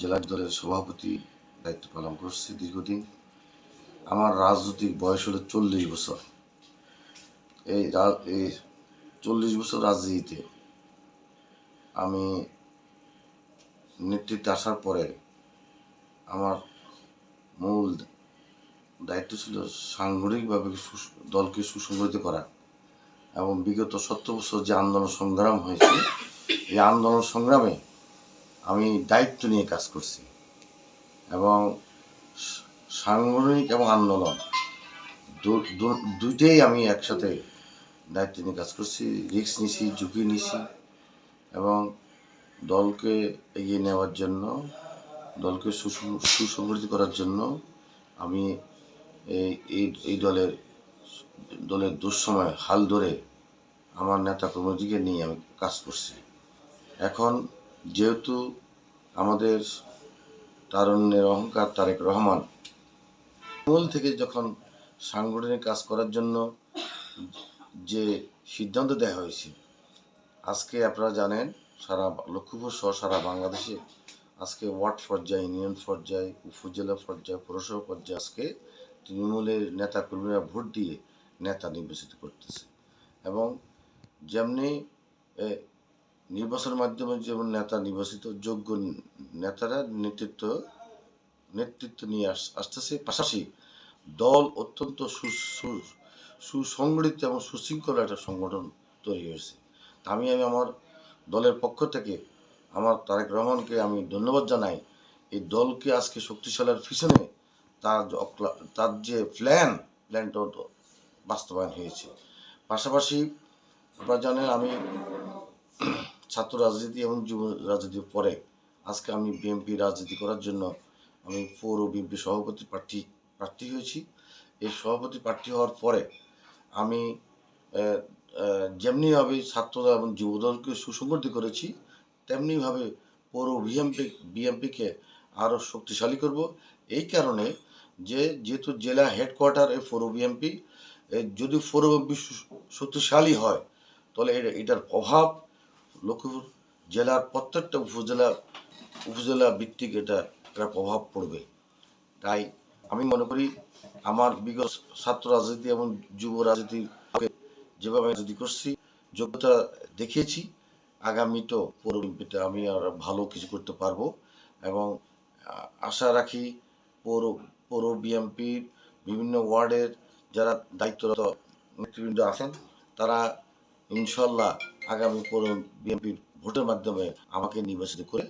জেলা দলের সভাপতি দায়িত্ব পালন করছি দীর্ঘদিন। আমার রাজনৈতিক বয়স হলো চল্লিশ বছর। এই এই চল্লিশ বছর রাজনীতিতে আমি নেতৃত্বে আসার পরে আমার মূল দায়িত্ব ছিল সাংগঠনিকভাবে দলকে সুসংগঠিত করা এবং বিগত সত্তর বছর যে আন্দোলন সংগ্রাম হয়েছে, এই আন্দোলন সংগ্রামে আমি দায়িত্ব নিয়ে কাজ করছি। এবং সাংগঠনিক এবং আন্দোলন দুইটাই আমি একসাথে দায়িত্ব নিয়ে কাজ করছি। রিস্ক নিছি, ঝুঁকি নিছি এবং দলকে এগিয়ে নেওয়ার জন্য, দলকে সুসং- সুসংগঠিত করার জন্য আমি এই এই দলের দলের দুঃসময় হাল ধরে আমার নেতা কর্মীদেরকে নিয়ে আমি কাজ করছি। এখন যেহেতু আমাদের তারুণ্যের অহংকার তারেক রহমান, মূল থেকে যখন সাংগঠনিক কাজ করার জন্য যে সিদ্ধান্ত দেওয়া হয়েছে, আজকে আপনারা জানেন, সারা লক্ষ্মীপুর সহ সারা বাংলাদেশে আজকে ওয়ার্ড পর্যায়ে, ইউনিয়ন পর্যায়ে, উপজেলা পর্যায়ে, পৌরসভা পর্যায়ে আজকে তৃণমূলের নেতা কর্মীরা ভোট দিয়ে নেতা নির্বাচিত করতেছে। এবং যেমনি নির্বাচনের মাধ্যমে যেমন নেতা নির্বাচিত, যোগ্য নেতারা নেতৃত্ব নেতৃত্ব নিয়ে আস, আসতেছে। পাশাপাশি দল অত্যন্ত সুসংগঠিত এবং সুশৃঙ্খল একটা সংগঠন তৈরি হয়েছে। আমি আমি আমার দলের পক্ষ থেকে আমার তারেক রহমানকে আমি ধন্যবাদ জানাই। এই দলকে আজকে শক্তিশালীর পিছনে তার তার যে প্ল্যান, প্ল্যানটা বাস্তবায়ন হয়েছে। পাশাপাশি আপনারা জানেন আমি ছাত্র রাজনীতি এবং যুব রাজনীতির পরে। আজকে আমি বিএনপি রাজনীতি করার জন্য আমি পৌর বিএনপি সভাপতি প্রার্থী প্রার্থী হয়েছি। এই সভাপতি প্রার্থী হওয়ার পরে আমি যেমনিভাবে ছাত্রদল এবং যুবদলকে সুসংগঠিত করেছি, তেমনিভাবে পৌর বিএমপি বিএমপিকে আরও শক্তিশালী করব। এই কারণে যে, যেহেতু জেলা হেডকোয়ার্টার এই পৌর বিএমপি যদি পৌর বিএমপি শক্তিশালী হয়, তাহলে এটা- এটার প্রভাব লক্ষ্মীপুর জেলার প্রত্যেকটা উপজেলার উপজেলা ভিত্তিক এটা একটা প্রভাব পড়বে। তাই আমি মনে করি আমার বিগত ছাত্র রাজনীতি এবং যুব রাজনীতি যেভাবে রাজনীতি করছি, যোগ্যতা দেখিয়েছি, আগামী তো পৌরবিম্পিতে আমি আর ভালো কিছু করতে পারব এবং আশা রাখি পৌর পৌর বিএমপির বিভিন্ন ওয়ার্ডের যারা দায়িত্বরত নেতৃবৃন্দ আছেন, তারা ইনশাল্লাহ আগামী কোন বিএনপির ভোটের মাধ্যমে আমাকে নির্বাচিত করে